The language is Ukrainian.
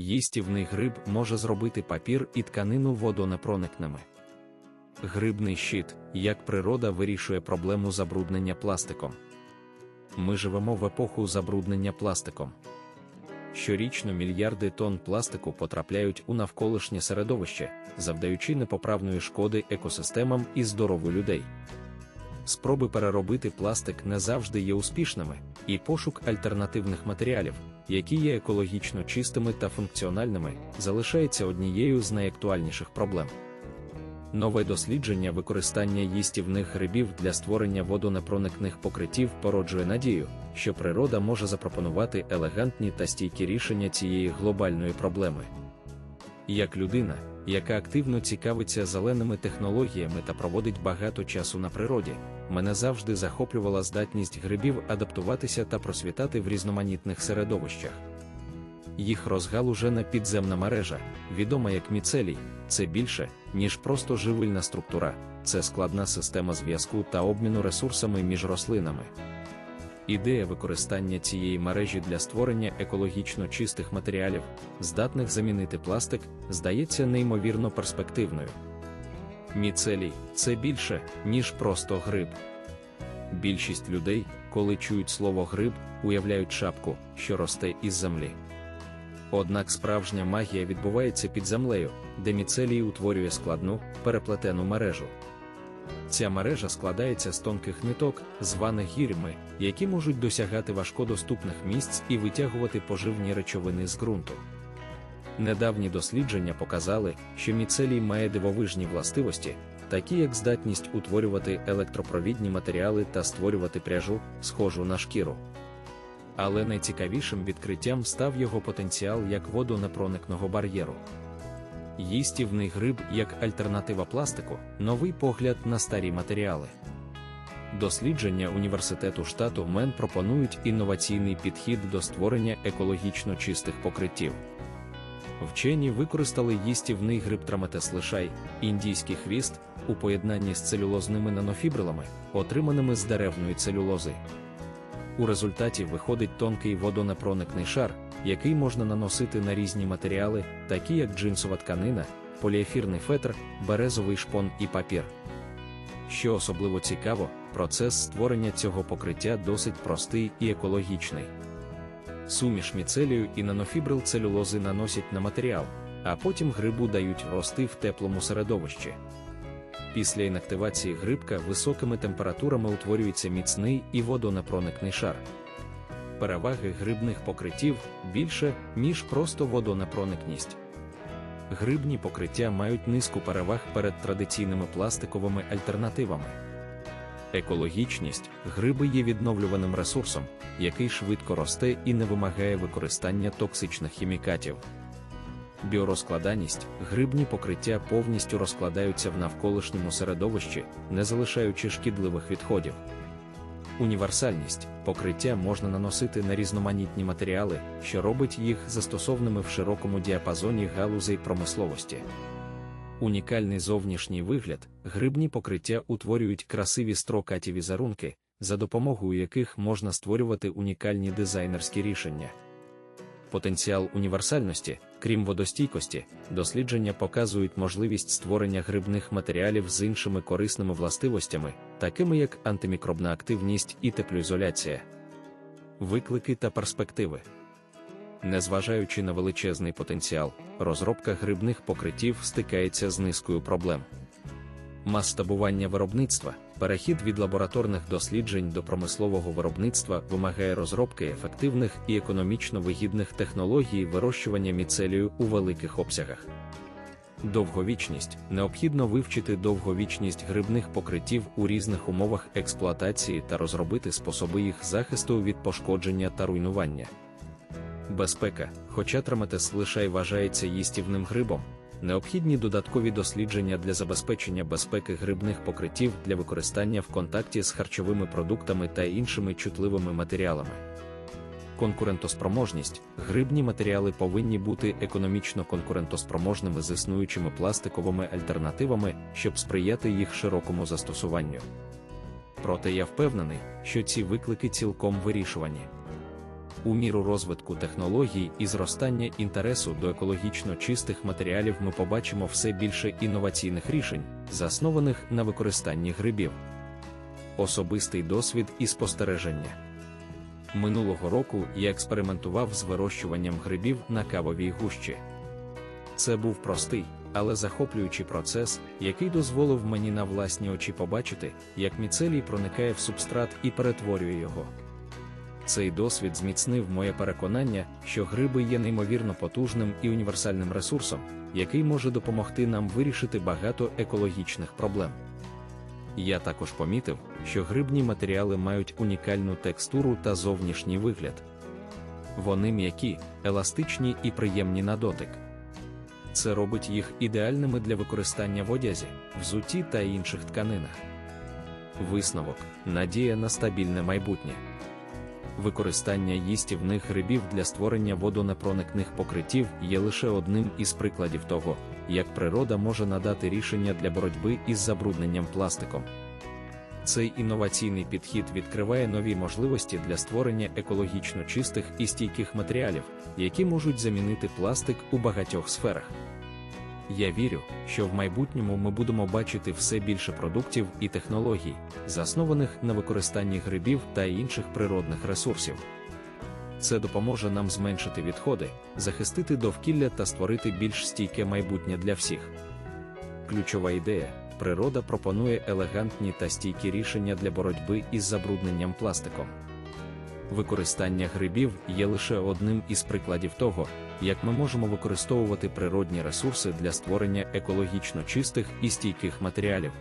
Їстівний гриб може зробити папір і тканину водонепроникними. Грибний щит, як природа вирішує проблему забруднення пластиком. Ми живемо в епоху забруднення пластиком. Щорічно мільярди тонн пластику потрапляють у навколишнє середовище, завдаючи непоправної шкоди екосистемам і здоров'ю людей. Спроби переробити пластик не завжди є успішними, і пошук альтернативних матеріалів, які є екологічно чистими та функціональними, залишається однією з найактуальніших проблем. Нове дослідження використання їстівних грибів для створення водонепроникних покриттів породжує надію, що природа може запропонувати елегантні та стійкі рішення цієї глобальної проблеми. Як людина, яка активно цікавиться зеленими технологіями та проводить багато часу на природі, мене завжди захоплювала здатність грибів адаптуватися та просвітати в різноманітних середовищах. Їх розгалужена підземна мережа, відома як міцелій, це більше, ніж просто живильна структура, це складна система зв'язку та обміну ресурсами між рослинами. Ідея використання цієї мережі для створення екологічно чистих матеріалів, здатних замінити пластик, здається неймовірно перспективною. Міцелій це більше, ніж просто гриб. Більшість людей, коли чують слово гриб, уявляють шапку, що росте із землі. Однак справжня магія відбувається під землею, де міцелій утворює складну, переплетену мережу. Ця мережа складається з тонких ниток, званих гірями, які можуть досягати важкодоступних місць і витягувати поживні речовини з ґрунту. Недавні дослідження показали, що міцелій має дивовижні властивості, такі як здатність утворювати електропровідні матеріали та створювати пряжу, схожу на шкіру. Але найцікавішим відкриттям став його потенціал як водонепроникного бар'єру. Їстівний гриб як альтернатива пластику, новий погляд на старі матеріали. Дослідження університету штату Мен пропонують інноваційний підхід до створення екологічно чистих покриттів. Вчені використали їстівний гриб траметес лишай, індійський хвіст, у поєднанні з целюлозними нанофібрилами, отриманими з деревної целюлози. У результаті виходить тонкий водонепроникний шар, який можна наносити на різні матеріали, такі як джинсова тканина, поліефірний фетр, березовий шпон і папір. Що особливо цікаво, процес створення цього покриття досить простий і екологічний. Суміш міцелію і нанофібрил целюлози наносять на матеріал, а потім грибу дають рости в теплому середовищі. Після інактивації грибка високими температурами утворюється міцний і водонепроникний шар. Переваги грибних покриттів більше, ніж просто водонепроникність. Грибні покриття мають низку переваг перед традиційними пластиковими альтернативами. Екологічність гриби є відновлюваним ресурсом, який швидко росте і не вимагає використання токсичних хімікатів. Біорозкладаність грибні покриття повністю розкладаються в навколишньому середовищі, не залишаючи шкідливих відходів. Універсальність покриття можна наносити на різноманітні матеріали, що робить їх застосовними в широкому діапазоні галузей промисловості. Унікальний зовнішній вигляд, грибні покриття утворюють красиві строкаті візерунки, за допомогою яких можна створювати унікальні дизайнерські рішення. Потенціал універсальності, крім водостійкості, дослідження показують можливість створення грибних матеріалів з іншими корисними властивостями, такими як антимікробна активність і теплоізоляція. Виклики та перспективи. Незважаючи на величезний потенціал, розробка грибних покриттів стикається з низкою проблем. Масштабування виробництва, перехід від лабораторних досліджень до промислового виробництва вимагає розробки ефективних і економічно вигідних технологій вирощування міцелію у великих обсягах. Довговічність необхідно вивчити довговічність грибних покриттів у різних умовах експлуатації та розробити способи їх захисту від пошкодження та руйнування. Безпека, хоча траметес лишай вважається їстівним грибом, необхідні додаткові дослідження для забезпечення безпеки грибних покриттів для використання в контакті з харчовими продуктами та іншими чутливими матеріалами. Конкурентоспроможність грибні матеріали повинні бути економічно конкурентоспроможними з існуючими пластиковими альтернативами, щоб сприяти їх широкому застосуванню. Проте я впевнений, що ці виклики цілком вирішувані. У міру розвитку технологій і зростання інтересу до екологічно чистих матеріалів ми побачимо все більше інноваційних рішень, заснованих на використанні грибів. Особистий досвід і спостереження. Минулого року я експериментував з вирощуванням грибів на кавовій гущі. Це був простий, але захоплюючий процес, який дозволив мені на власні очі побачити, як міцелій проникає в субстрат і перетворює його. Цей досвід зміцнив моє переконання, що гриби є неймовірно потужним і універсальним ресурсом, який може допомогти нам вирішити багато екологічних проблем. Я також помітив, що грибні матеріали мають унікальну текстуру та зовнішній вигляд. Вони м'які, еластичні і приємні на дотик. Це робить їх ідеальними для використання в одязі, взутті та інших тканинах. Висновок надія на стабільне майбутнє. Використання їстівних грибів для створення водонепроникних покриттів є лише одним із прикладів того, як природа може надати рішення для боротьби із забрудненням пластиком. Цей інноваційний підхід відкриває нові можливості для створення екологічно чистих і стійких матеріалів, які можуть замінити пластик у багатьох сферах. Я вірю, що в майбутньому ми будемо бачити все більше продуктів і технологій, заснованих на використанні грибів та інших природних ресурсів. Це допоможе нам зменшити відходи, захистити довкілля та створити більш стійке майбутнє для всіх. Ключова ідея природа пропонує елегантні та стійкі рішення для боротьби із забрудненням пластиком. Використання грибів є лише одним із прикладів того, як ми можемо використовувати природні ресурси для створення екологічно чистих і стійких матеріалів.